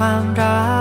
ความรัก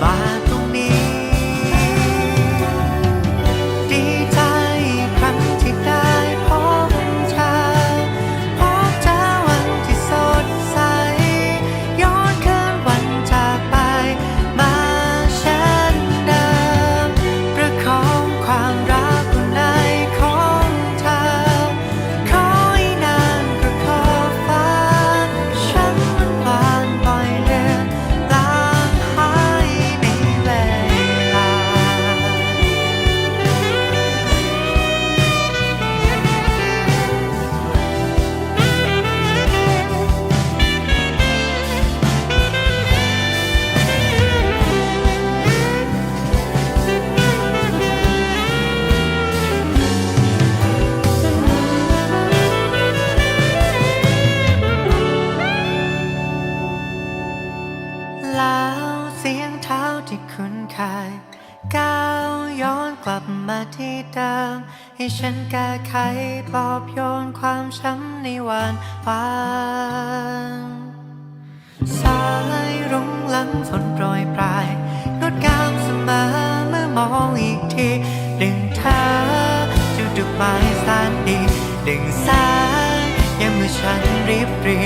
Bye. ลับมาที่เดิมให้ฉันแก้ไขปลอบโยนความช้ำในวันวานสายรุ้งหลังฝนโปรยปลายงดงามเสมอเมื่อมองอีกทีดึงเธอจุดดอกไม้แสนดีดึงแสงยังเมื่อฉันรีบรี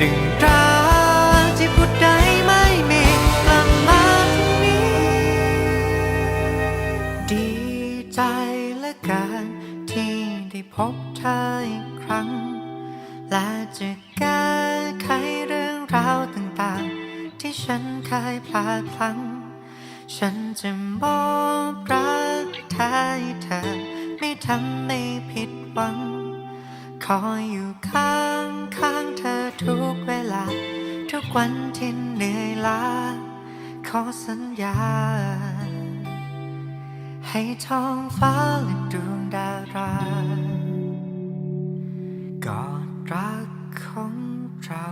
ดึงรัก พบเธออีกครั้ง และจะแก้ไขเรื่องราวต่างๆ ที่ฉันเคยพลาดพลั้ง ฉันจะมอบรักแท้ให้เธอ ไม่ทำไม่ผิดหวัง คอยอยู่ข้างข้างเธอทุกเวลา ทุกวันที่เหนื่อยล้า ขอสัญญาให้ท้องฟ้าและดวงดารา กอดรักของเรา